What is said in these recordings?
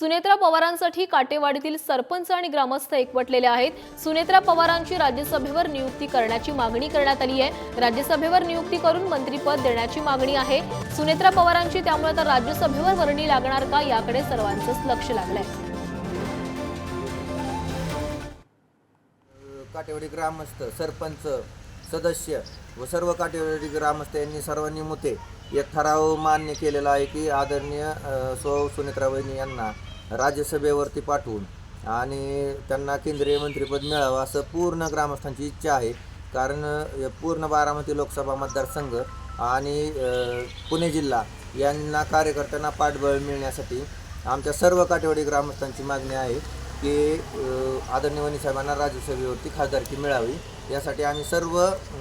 सुनेत्रा पवारांसाठी काटेवाडीतील सरपंच आणि ग्रामस्थ एकवटलेले आहेत. सुनेत्रा पवारांची राज्यसभेवर नियुक्ती करण्याची मागणी करण्यात आली आहे. राज्यसभेवर नियुक्ती करून मंत्रीपद देण्याची मागणी आहे. सुनेत्रा पवारांची त्यामुळे तर राज्यसभेवर वर्णी लागणार का याकडे सर्वांचंच लक्ष लागलंय. काटेवाडी ग्रामस्थ सरपंच सदस्य व सर्व काटेवाडी ग्रामस्थ यांनी सर्वांनी मुते. एक ठराव मान्य केलेला आहे की आदरणीय सौ सुनेत्रा वहिनी यांना राज्यसभेवरती पाठवून आणि त्यांना केंद्रीय मंत्रिपद मिळावं असं पूर्ण ग्रामस्थांची इच्छा आहे. कारण पूर्ण बारामती लोकसभा मतदारसंघ आणि पुणे जिल्हा यांना कार्यकर्त्यांना पाठबळ मिळण्यासाठी आमच्या सर्व काटेवाडी ग्रामस्थांची मागणी आहे. की आदरणीय वनी साहेबांना राज्यसभेवरती खासदारकी मिळावी. यासाठी आम्ही सर्व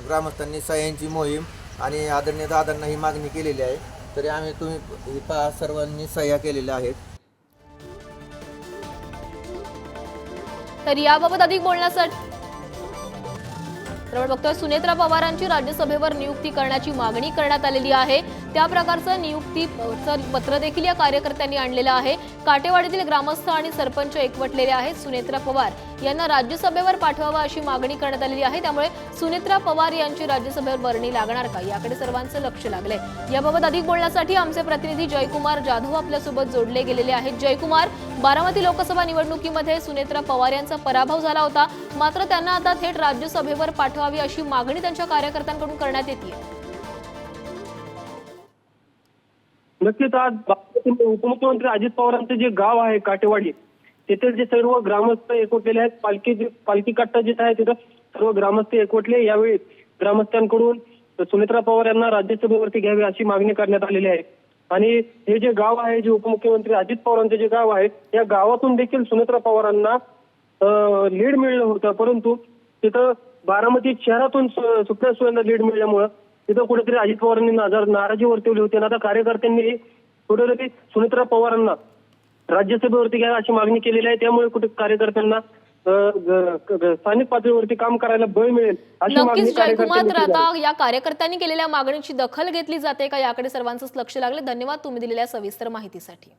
ग्रामस्थांनी सह्यांची मोहीम आणि आदरणीय दादांना ही मागणी केलेली आहे. तरी आम्ही तुम्ही हे पहा सर्वांनी सह्या केलेल्या आहेत. तर याबाबत अधिक बोलण्यासाठी तर बघतोय सुनेत्रा पवारांची राज्यसभेवर नियुक्ती करण्याची मागणी करण्यात आलेली आहे. त्या प्रकारचं नियुक्ती पत्र देखील या कार्यकर्त्यांनी आणलेलं आहे. काटेवाडीतील ग्रामस्थ आणि सरपंच एकवटलेले आहेत. सुनेत्रा पवार यांना राज्यसभेवर पाठवावं अशी मागणी करण्यात आलेली आहे. त्यामुळे सुनेत्रा पवार यांची राज्यसभेवर वर्णी लागणार का? याकडे सर्वांचं लक्ष लागलंय. याबाबत अधिक बोलण्यासाठी आमचे प्रतिनिधी जयकुमार जाधव आपल्यासोबत जोडले गेलेले आहेत. जयकुमार बारामती लोकसभा निवडणुकीमध्ये सुनेत्रा पवार यांचा पराभव झाला होता. मात्र त्यांना आता थेट राज्यसभेवर पाठवावी अशी मागणी त्यांच्या कार्यकर्त्यांकडून करण्यात येते नक्कीच आज उपमुख्यमंत्री अजित पवारांचं जे गाव आहे काटेवाडी तेथे जे सर्व ग्रामस्थ एकवटलेले आहेत पालखी पालखी कट्टा जिथे आहे तिथं सर्व ग्रामस्थ एकवटले. यावेळी ग्रामस्थांकडून सुनेत्रा पवार यांना राज्यसभेवरती घ्यावी अशी मागणी करण्यात आलेली आहे. आणि हे जे गाव आहे जे उपमुख्यमंत्री अजित पवारांचे जे गाव आहे या गावातून देखील सुनेत्रा पवारांना लीड मिळलं होतं. परंतु तिथं बारामती शहरातून सुप्रिया सुळेंना लीड मिळाल्यामुळं तिथं कुठेतरी अजित पवारांनी नाराजी वर्तवली होती. आणि आता कार्यकर्त्यांनी कुठेतरी सुनेत्रा पवारांना राज्यसभेवरती घ्या अशी मागणी केलेली आहे. त्यामुळे कुठे कार्यकर्त्यांना स्थानिक पातळीवरती काम करायला बळ मिळेल अशी मागणी नक्कीच जयकुमार कार्यकर्त्यांनी तर केली आहे. आता या कार्यकर्त्यांनी केलेल्या मागणीची दखल घेतली जाते का याकडे सर्वांचंच लक्ष लागले? धन्यवाद तुम्ही दिलेल्या सविस्तर माहितीसाठी.